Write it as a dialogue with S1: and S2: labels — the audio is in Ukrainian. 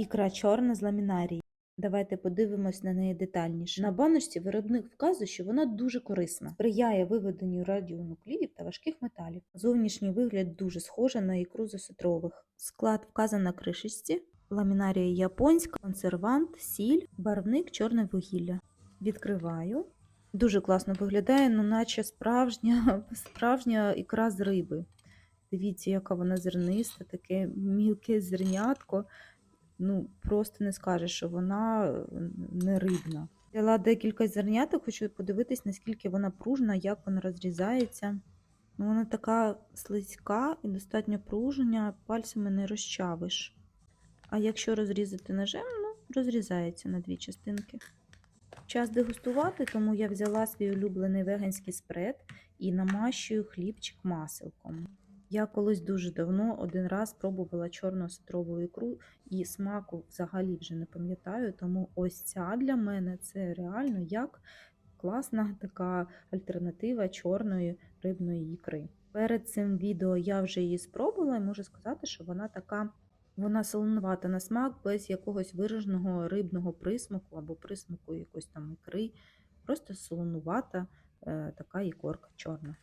S1: Ікра чорна з ламінарії. Давайте подивимось на неї детальніше. На баночці виробник вказує, що вона дуже корисна, сприяє виведенню радіонуклідів та важких металів. Зовнішній вигляд дуже схожа на ікру з. Склад вказан на кришечці. Ламінарія японська, консервант, сіль, барвник, чорне вугілля. Відкриваю. Дуже класно виглядає, ну наче справжня, справжня ікра з риби. Дивіться, яка вона зерниста, таке мілке зернятко. Ну, просто не скажеш, що вона е, не рибна. Взяла декілька зерняток, хочу подивитись, наскільки вона пружна, як вона розрізається. Ну, вона така слизька і достатньо пружня, пальцями не розчавиш. А якщо розрізати ножем, ну, розрізається на дві частинки. Час дегустувати, тому я взяла свій улюблений веганський спред і намащую хлібчик маселком. Я колись дуже давно один раз пробувала чорну осетрову ікру і смаку взагалі вже не пам'ятаю, тому ось ця для мене це реально як класна така альтернатива чорної рибної ікри. Перед цим відео я вже її спробувала і можу сказати, що вона така вона солонувата на смак, без якогось вираженого рибного присмаку або присмаку якоїсь там ікри. Просто солонувата е, така ікорка чорна.